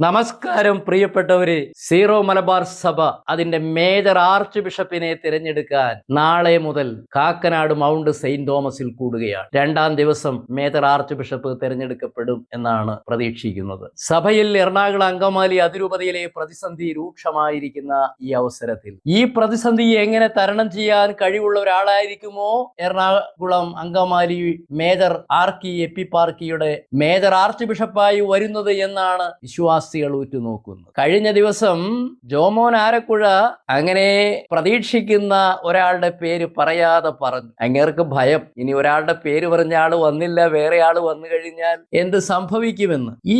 നമസ്കാരം പ്രിയപ്പെട്ടവരെ. സീറോ മലബാർ സഭ അതിന്റെ മേജർ ആർച്ച് ബിഷപ്പിനെ തിരഞ്ഞെടുക്കാൻ നാളെ മുതൽ കാക്കനാട് മൗണ്ട് സെയിന്റ് തോമസിൽ കൂടുകയാണ്. രണ്ടാം ദിവസം മേജർ ആർച്ച് ബിഷപ്പ് തിരഞ്ഞെടുക്കപ്പെടും എന്നാണ് പ്രതീക്ഷിക്കുന്നത്. സഭയിൽ എറണാകുളം അങ്കമാലി അതിരൂപതയിലെ പ്രതിസന്ധി രൂക്ഷമായിരിക്കുന്ന ഈ അവസരത്തിൽ ഈ പ്രതിസന്ധി എങ്ങനെ തരണം ചെയ്യാൻ കഴിവുള്ള ഒരാളായിരിക്കുമോ? എറണാകുളം അങ്കമാലി മേജർ ആർക്കി എപ്പിപാർക്കിയുടെ മേജർ ആർച്ച് ബിഷപ്പായി വരുന്നത് എന്നാണ് വിശ്വാസികൾ ഉറ്റുനോക്കുന്നത് കഴിഞ്ഞ ദിവസം ജോമോൻ ആരക്കുഴ അങ്ങനെ പ്രതീക്ഷിക്കുന്ന ഒരാളുടെ പേര് പറയാതെ പറഞ്ഞു. അങ്ങേർക്ക് ഭയം. ഇനി ഒരാളുടെ പേര് പറഞ്ഞ ആൾ വന്നില്ല വേറെ ആൾ വന്നു കഴിഞ്ഞാൽ എന്ത് സംഭവിക്കുമെന്ന്. ഈ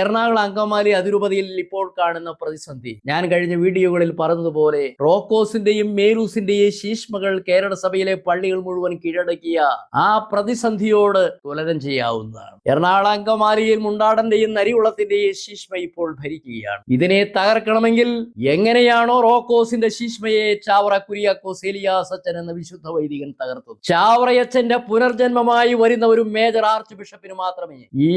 എറണാകുളം അങ്കമാലി അതിരൂപതയിൽ ഇപ്പോൾ കാണുന്ന പ്രതിസന്ധി. ഞാൻ കഴിഞ്ഞ വീഡിയോകളിൽ പറഞ്ഞതുപോലെ റോക്കോസിന്റെയും മേരൂസിന്റെയും ശീഷ്മകൾ കേരള സഭയിലെ പള്ളികൾ മുഴുവൻ കീഴടക്കിയ ആ പ്രതിസന്ധിയോട് തുലനം ചെയ്യാവുന്നതാണ്. എറണാകുളം അങ്കമാലിയിൽ മുണ്ടാടന്റെയും നരികുളത്തിന്റെയും ശീഷ്മ ഇപ്പോൾ ഭരിക്കുകയാണ്. ഇതിനെ തകർക്കണമെങ്കിൽ എങ്ങനെയാണോ റോക്കോസിന്റെ ശീഷ്മയെ ചാവറ കുര്യാക്കോസ് എലിയാസ് എന്ന വിശുദ്ധ വൈദികൻ തകർത്തത്. ചാവറയച്ചന്റെ പുനർജന്മമായി വരുന്ന ഒരു മേജർ ആർച്ച് ബിഷപ്പിന് മാത്രമേ ഈ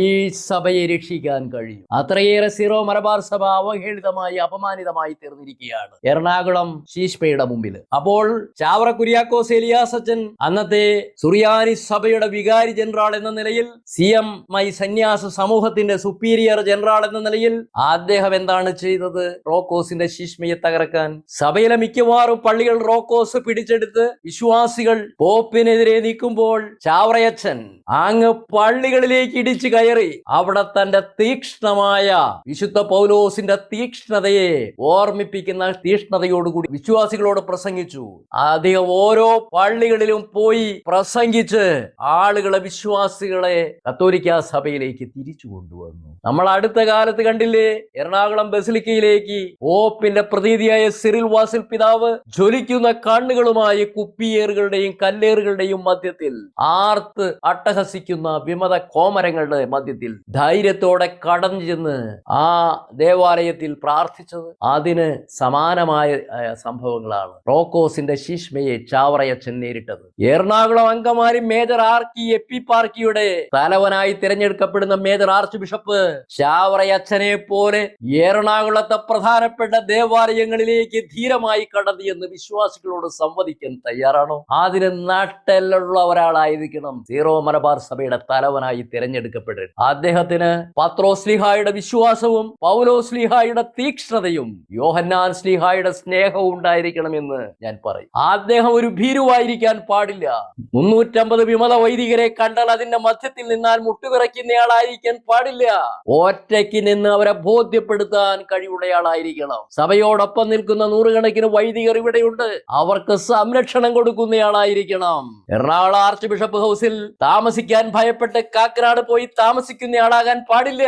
സഭയെ രക്ഷിക്കാൻ കഴിയൂ. അത്രയേറെ സീറോ മലബാർ സഭ അവഹേളിതമായി അപമാനിതമായി തീർന്നിരിക്കുകയാണ് എറണാകുളം ശീഷ്മയുടെ മുമ്പിൽ അപ്പോൾ ചാവറ കുര്യാക്കോസ് എലിയാസ് അന്നത്തെ സുറിയാനി സഭയുടെ വികാരി ജനറൽ എന്ന നിലയിൽ സി എം സന്യാസ സമൂഹത്തിന്റെ സുപ്പീരിയർ ജനറൽ എന്ന നിലയിൽ അദ്ദേഹം എന്താണ് ചെയ്തത്? റോക്കോസിന്റെ ശീഷ്മയെ തകർക്കാൻ. സഭയിലെ മിക്കവാറും പള്ളികൾ റോക്കോസ് പിടിച്ചെടുത്ത് വിശ്വാസികൾ പോപ്പിനെതിരെ നിൽക്കുമ്പോൾ ചാവറയച്ചൻ അങ്ങ് പള്ളികളിലേക്ക് ഇടിച്ചു കയറി. അവിടെ തന്റെ തീക്ഷ്ണമായ വിശുദ്ധ പൗലോസിന്റെ തീക്ഷ്ണതയെ ഓർമ്മിപ്പിക്കുന്ന തീക്ഷ്ണതയോടുകൂടി വിശ്വാസികളോട് പ്രസംഗിച്ചു. അദ്ദേഹം ഓരോ പള്ളികളിലും പോയി പ്രസംഗിച്ച് ആളുകളെ വിശ്വാസികളെ കത്തോലിക്ക സഭയിലേക്ക് തിരിച്ചു കൊണ്ടുവന്നു. നമ്മൾ അടുത്ത കാലത്ത് കണ്ടില്ലേ? എറണാകുളം ബസിലിക്കയിലേക്ക് ഓപ്പിന്റെ പ്രതീതിയായ സിറിൽ വാസിൽ പിതാവ് ജ്വലിക്കുന്ന കണ്ണുകളുമായി കുപ്പിയേറുകളുടെയും കല്ലേറുകളുടെയും മധ്യത്തിൽ ആർത്ത് അട്ടഹസിക്കുന്ന വിമത കോമരങ്ങളുടെ മധ്യത്തിൽ ധൈര്യത്തോടെ കടന്നു ചെന്ന് ആ ദേവാലയത്തിൽ പ്രാർത്ഥിച്ചത്. അതിന് സമാനമായ സംഭവങ്ങളാണ്. റോക്കോസിന്റെ ശിഷ്മയെ ചാവറയച്ചൻ നേരിട്ടത്. എറണാകുളം അങ്കമാരി മേജർ ആർക്കി എപ്പി പാർക്കിയുടെ തലവനായി തിരഞ്ഞെടുക്കപ്പെടുന്ന മേജർ ആർച്ച് ബിഷപ്പ് ചാവറയച്ചനെ പോലെ എറണാകുളത്തെ പ്രധാനപ്പെട്ട ദേവാലയങ്ങളിലേക്ക് ധീരമായി കടന്നു എന്ന് വിശ്വാസികളോട് സംവദിക്കാൻ തയ്യാറാണോ? അതിന് നട്ടെല്ലുള്ള ഒരാളായിരിക്കണം സീറോ മലബാർ സഭയുടെ തലവനായി തിരഞ്ഞെടുക്കപ്പെടും അദ്ദേഹത്തിന് പത്രോസ്ലിഹായുടെ വിശ്വാസവും പൗലോസ്ലിഹായുടെ തീക്ഷ്ണതയും യോഹന്നാൻ സ്ലിഹായുടെ സ്നേഹവും ഉണ്ടായിരിക്കണമെന്ന് ഞാൻ പറയും. അദ്ദേഹം ഒരു ഭീരുവായിരിക്കാൻ പാടില്ല. മുന്നൂറ്റമ്പത് വിമത വൈദികരെ കണ്ടാൽ അതിന്റെ മധ്യത്തിൽ നിന്നാൽ മുട്ടുവിറയ്ക്കുന്നയാളായിരിക്കാൻ പാടില്ല. ഒറ്റയ്ക്ക് നിന്ന് അവരെ ബോധ്യപ്പെടുത്താൻ കഴിവുള്ളയാളായിരിക്കണം. സഭയോടൊപ്പം നിൽക്കുന്ന നൂറുകണക്കിന് വൈദികർ ഇവിടെയുണ്ട്. അവർക്ക് സംരക്ഷണം കൊടുക്കുന്നയാളായിരിക്കണം. എറണാകുളം ആർച്ച് ബിഷപ്പ് ഹൗസിൽ താമസിക്കാൻ ഭയപ്പെട്ട് കാക്കനാട് പോയി താമസിക്കുന്നയാളാകാൻ പാടില്ല.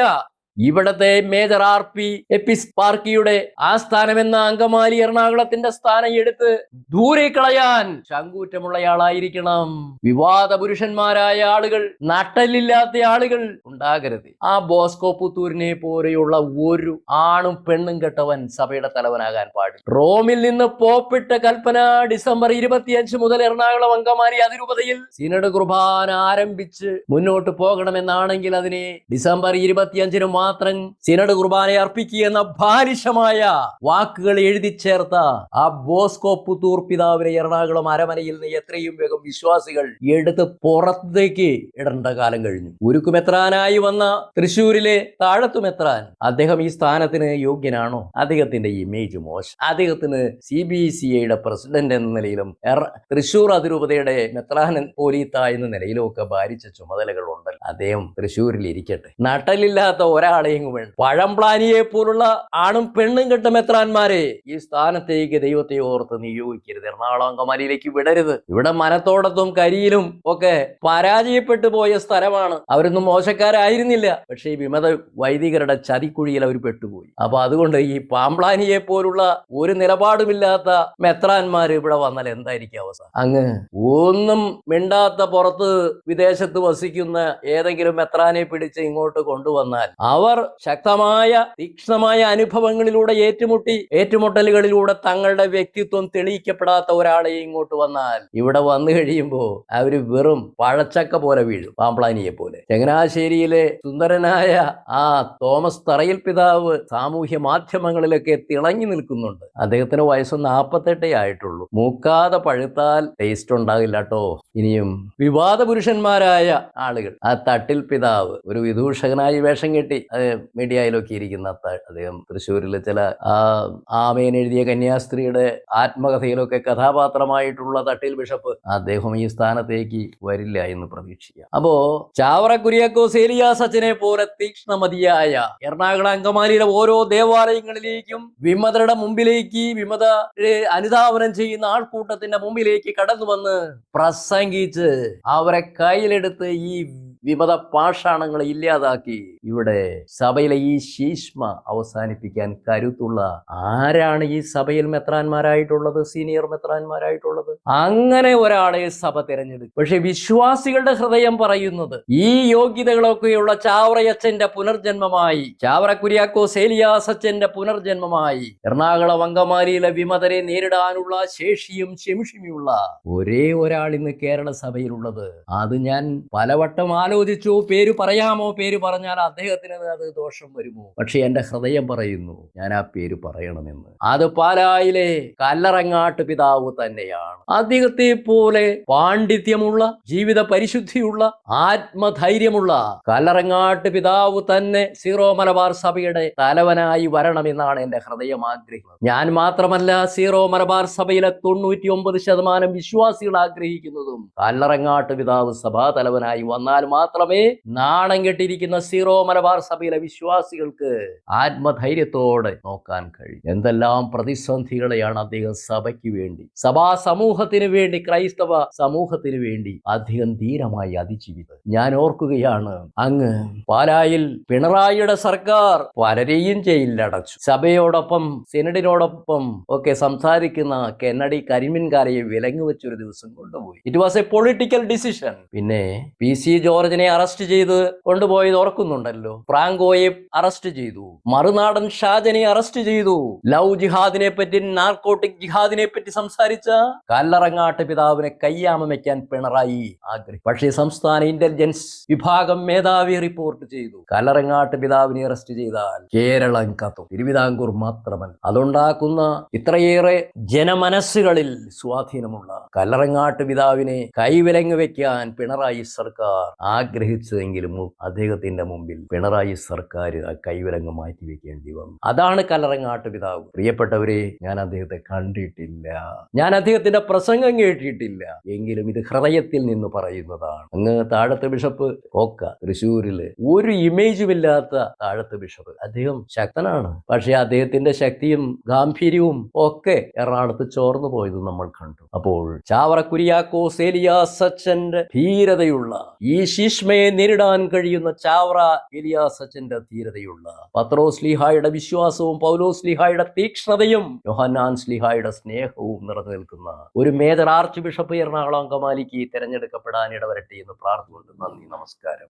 ഇവിടത്തെ മേജർ ആർ പി എപ്പിസ് പാർക്കിയുടെ ആസ്ഥാനമെന്ന അങ്കമാലി എറണാകുളത്തിന്റെ സ്ഥാനം എടുത്ത് ദൂരെ കളയാൻ ശങ്കൂറ്റമുള്ളയാളായിരിക്കണം വിവാദ പുരുഷന്മാരായ ആളുകൾ നട്ടലില്ലാത്ത ആളുകൾ ഉണ്ടാകരുത്. ആ ബോസ്കോ പുത്തൂരിനെ പോലെയുള്ള ഒരു ആണും പെണ്ണും കെട്ടവൻ സഭയുടെ തലവനാകാൻ പാടില്ല. റോമിൽ നിന്ന് പോപ്പിട്ട കൽപ്പന ഡിസംബർ ഇരുപത്തിയഞ്ച് മുതൽ എറണാകുളം അങ്കമാലി അതിരൂപതയിൽ സിനഡ് കുർബാന ആരംഭിച്ച് മുന്നോട്ട് പോകണമെന്നാണെങ്കിൽ അതിനെ ഡിസംബർ ഇരുപത്തിയഞ്ചിന് മാത്രം സിനഡ് കുർബാന അർപ്പിക്കുക എന്ന ബാലിശമായ വാക്കുകൾ എഴുതി ചേർത്ത ആ ബോസ്കോ പുത്തൂർ പിതാവിനെ എറണാകുളം അരമനയിൽ നിന്ന് എത്രയും വേഗം വിശ്വാസികൾ എടുത്ത് പുറത്തേക്ക് ഇടേണ്ട കാലം കഴിഞ്ഞു. ഉരുക്കുമെത്രാനായി വന്ന തൃശ്ശൂരിലെ താഴത്തുമെത്രാൻ അദ്ദേഹം ഈ സ്ഥാനത്തിന് യോഗ്യനാണോ? അദ്ദേഹത്തിന്റെ ഇമേജ് മോശം. അദ്ദേഹത്തിന് സി ബി സി ഐയുടെ പ്രസിഡന്റ് എന്ന നിലയിലും തൃശൂർ അതിരൂപതയുടെ മെത്രാനൻ പോലീത്ത എന്ന നിലയിലും ഒക്കെ ഭാരിച്ച ചുമതലകൾ ഉണ്ടല്ലോ അദ്ദേഹം തൃശ്ശൂരിൽ ഇരിക്കട്ടെ. നട്ടലില്ലാത്ത ഒരാളെയും വേണം പഴംപ്ലാനിയെ പോലുള്ള ആണും പെണ്ണും കെട്ട മെത്രാന്മാരെ ഈ സ്ഥാനത്തേക്ക് ദൈവത്തെ ഓർത്ത് നിയോഗിക്കരുത്. എറണാകുളം അങ്കമാലിയിലേക്ക് വിടരുത്. ഇവിടെ മനത്തോടത്തും കരിയിലും ഒക്കെ പരാജയപ്പെട്ടു പോയ സ്ഥലമാണ്. അവരൊന്നും മോശക്കാരായിരുന്നില്ല. പക്ഷേ ഈ വിമത വൈദികരുടെ ചതിക്കുഴിയിൽ അവർ പെട്ടുപോയി. അപ്പൊ അതുകൊണ്ട് ഈ പാംപ്ലാനിയെ പോലുള്ള ഒരു നിലപാടുമില്ലാത്ത മെത്രാന്മാർ ഇവിടെ വന്നാൽ എന്തായിരിക്കും അവസ്ഥ? അങ്ങ് ഒന്നും മിണ്ടാത്ത പുറത്ത് വിദേശത്ത് വസിക്കുന്ന ഏതെങ്കിലും മെത്രാനെ പിടിച്ച് ഇങ്ങോട്ട് കൊണ്ടുവന്നാൽ അവർ അവർ ശക്തമായ തീക്ഷ്ണമായ അനുഭവങ്ങളിലൂടെ ഏറ്റുമുട്ടി ഏറ്റുമുട്ടലുകളിലൂടെ തങ്ങളുടെ വ്യക്തിത്വം തെളിയിക്കപ്പെടാത്ത ഒരാളെ ഇങ്ങോട്ട് വന്നാൽ ഇവിടെ വന്നു കഴിയുമ്പോൾ അവർ വെറും പഴച്ചക്ക പോലെ വീഴും പാമ്പ്ലാനിയെ പോലെ. ചങ്ങനാശ്ശേരിയിലെ സുന്ദരനായ ആ തോമസ് തറയിൽ പിതാവ് സാമൂഹ്യ മാധ്യമങ്ങളിലൊക്കെ തിളങ്ങി നിൽക്കുന്നുണ്ട്. അദ്ദേഹത്തിന് വയസ്സ് നാൽപ്പത്തെട്ടേ ആയിട്ടുള്ളൂ. മൂക്കാതെ പഴുത്താൽ ടേസ്റ്റ് ഉണ്ടാകില്ല കേട്ടോ ഇനിയും വിവാദ പുരുഷന്മാരായ ആളുകൾ. ആ തട്ടിൽ പിതാവ് ഒരു വിദൂഷകനായി വേഷം കെട്ടി. മീഡിയയിലൊക്കെ ഇരിക്കുന്ന അദ്ദേഹം തൃശ്ശൂരിലെ ചില ആമേൻ എഴുതിയ കന്യാസ്ത്രീയുടെ ആത്മകഥയിലൊക്കെ കഥാപാത്രമായിട്ടുള്ള തട്ടിൽ ബിഷപ്പ് അദ്ദേഹം ഈ സ്ഥാനത്തേക്ക് വരില്ല എന്ന് പ്രതീക്ഷിക്കാം. അപ്പോ ചാവറ കുര്യാക്കോസ് ഏലിയാസ് സച്ചിനെ പോലെ തീക്ഷ്ണമതിയായ എറണാകുളം അങ്കമാലിയിലെ ഓരോ ദേവാലയങ്ങളിലേക്കും വിമതരുടെ മുമ്പിലേക്ക് വിമത അനുധാവനം ചെയ്യുന്ന ആൾക്കൂട്ടത്തിന്റെ മുമ്പിലേക്ക് കടന്നു വന്ന് പ്രസംഗിച്ച് അവരെ കയ്യിലെടുത്ത് ഈ വിമത പാഷാണങ്ങളെ ഇല്ലാതാക്കി. ഇവിടെ സഭയിലെ ഈ ശീഷ്മ അവസാനിപ്പിക്കാൻ കരുത്തുള്ള ആരാണ് ഈ സഭയിൽ മെത്രാന്മാരായിട്ടുള്ളത് സീനിയർ മെത്രാന്മാരായിട്ടുള്ളത്? അങ്ങനെ ഒരാളെ സഭ തിരഞ്ഞെടുക്കും. പക്ഷെ വിശ്വാസികളുടെ ഹൃദയം പറയുന്നത് ഈ യോഗ്യതകളൊക്കെയുള്ള ചാവറയച്ചന്റെ പുനർജന്മമായി ചാവറ കുര്യാക്കോ സേലിയാസച്ചന്റെ പുനർജന്മമായി എറണാകുളം അങ്കമാലിയിലെ വിമതരെ നേരിടാനുള്ള ശേഷിയും ശംഷിയുമുള്ള ഒരേ ഒരാൾ ഇന്ന് കേരള സഭയിലുള്ളത്. അത് ഞാൻ പലവട്ടം പേര് പറയാമോ? പേര് പറഞ്ഞാൽ അദ്ദേഹത്തിന് അത് ദോഷം വരുമോ? പക്ഷെ എന്റെ ഹൃദയം പറയുന്നു ഞാൻ ആ പേര് പറയണമെന്ന്. അത് പാലായിലെ കല്ലറങ്ങാട്ട് പിതാവ് തന്നെയാണ്. അദ്ദേഹത്തെ പോലെ പാണ്ഡിത്യമുള്ള ജീവിത പരിശുദ്ധിയുള്ള ആത്മധൈര്യമുള്ള കല്ലറങ്ങാട്ട് പിതാവ് തന്നെ സീറോ മലബാർ സഭയുടെ തലവനായി വരണമെന്നാണ് എന്റെ ഹൃദയം ആഗ്രഹിക്കുന്നത്. ഞാൻ മാത്രമല്ല സീറോ മലബാർ സഭയിലെ തൊണ്ണൂറ്റി ഒമ്പത് ശതമാനം വിശ്വാസികൾ ആഗ്രഹിക്കുന്നതും കല്ലറങ്ങാട്ട് പിതാവ് സഭാ തലവനായി വന്നാൽ മാത്രമേ നാണം കെട്ടിരിക്കുന്ന സീറോ മലബാർ സഭയിലെ വിശ്വാസികൾക്ക് ആത്മധൈര്യത്തോടെ നോക്കാൻ കഴിയും. എന്തെല്ലാം പ്രതിസന്ധികളെയാണ് അദ്ദേഹം സഭയ്ക്ക് വേണ്ടി സഭാ സമൂഹത്തിന് വേണ്ടി ക്രൈസ്തവ സമൂഹത്തിന് വേണ്ടി അദ്ദേഹം ധീരമായി അതിജീവിതം ഞാൻ ഓർക്കുകയാണ് അങ്ങ് പാലായിൽ പിണറായിയുടെ സർക്കാർ പലരെയും ജയിലിലടച്ചു. സഭയോടൊപ്പം സെനഡിനോടൊപ്പം ഒക്കെ സംസാരിക്കുന്ന കെന്നഡി കരിമിൻകാരയെ വിലങ്ങുവെച്ചൊരു ദിവസം കൊണ്ടുപോയി. It was a political decision പിന്നെ പി സി ജോർജിനെ അറസ്റ്റ് ചെയ്ത് കൊണ്ടുപോയത് ഓർക്കുന്നുണ്ടല്ലോ. ഫ്രാങ്കോയെ അറസ്റ്റ് ചെയ്തു. മറുനാടൻ ഷാജനെ അറസ്റ്റ് ചെയ്തു. ലവ് ജിഹാദിനെ പറ്റി നാർക്കോട്ടിക് ജിഹാദിനെ പറ്റി സംസാരിച്ച കല്ലറങ്ങാട്ട് പിതാവിനെ കയ്യാമം വയ്ക്കാൻ പിണറായി ആഗ്രഹിച്ചു പക്ഷേ സംസ്ഥാന ഇന്റലിജൻസ് വിഭാഗം മേധാവി റിപ്പോർട്ട് ചെയ്തു. കല്ലറങ്ങാട്ട് പിതാവിനെ അറസ്റ്റ് ചെയ്താൽ കേരളം കത്തും. തിരുവിതാംകൂർ മാത്രമല്ല. അതുണ്ടാക്കുന്ന ഇത്രയേറെ ജനമനസ്സുകളിൽ സ്വാധീനമുള്ള കല്ലറങ്ങാട്ട് പിതാവിനെ കൈവിലങ്ങ് വെക്കാൻ പിണറായി സർക്കാർ ആഗ്രഹിച്ചതെങ്കിലും അദ്ദേഹത്തിന്റെ മുമ്പിൽ പിണറായി സർക്കാർ ആ മാറ്റി വെക്കേണ്ടി വന്നു. അതാണ് കലറങ്ങാട്ട് പിതാവ്. പ്രിയപ്പെട്ടവരെ ഞാൻ അദ്ദേഹത്തെ കണ്ടിട്ടില്ല. ഞാൻ അദ്ദേഹത്തിന്റെ പ്രസംഗം കേട്ടിട്ടില്ല. എങ്കിലും ഇത് ഹൃദയത്തിൽ നിന്ന് പറയുന്നതാണ്. അങ്ങ് താഴത്തെ ബിഷപ്പ് ഓക്ക തൃശ്ശൂരിൽ ഒരു ഇമേജും ഇല്ലാത്ത താഴത്തെ ബിഷപ്പ്. അദ്ദേഹം ശക്തനാണ്. പക്ഷേ അദ്ദേഹത്തിന്റെ ശക്തിയും ഗാംഭീര്യവും ഒക്കെ എറണാകുളത്ത് ചോർന്നു പോയത് നമ്മൾ കണ്ടു. അപ്പോൾ ചാവറ കുര്യാക്കോസ് അച്ഛന്റെ ധീരതയുള്ള ഈ ശീഷ്മയെ നേരിടാൻ കഴിയുന്ന ചാവറ ഏലിയാസ് അച്ഛന്റെ ധീരതയുള്ള. പത്രോസ് സ്ലിഹായുടെ വിശ്വാസവും പൗലോസ് സ്ലിഹായുടെ തീക്ഷ്ണതയും യോഹന്നാൻ സ്ലിഹായുടെ സ്നേഹവും നിറഞ്ഞു നിൽക്കുന്ന ഒരു മേജർ ആർച്ച് ബിഷപ്പ് എറണാകുളം അങ്കമാലിക്ക് തിരഞ്ഞെടുക്കപ്പെടാൻ ഇടവരട്ടെ എന്ന് പ്രാർത്ഥിച്ചുകൊണ്ട് നന്ദി നമസ്കാരം.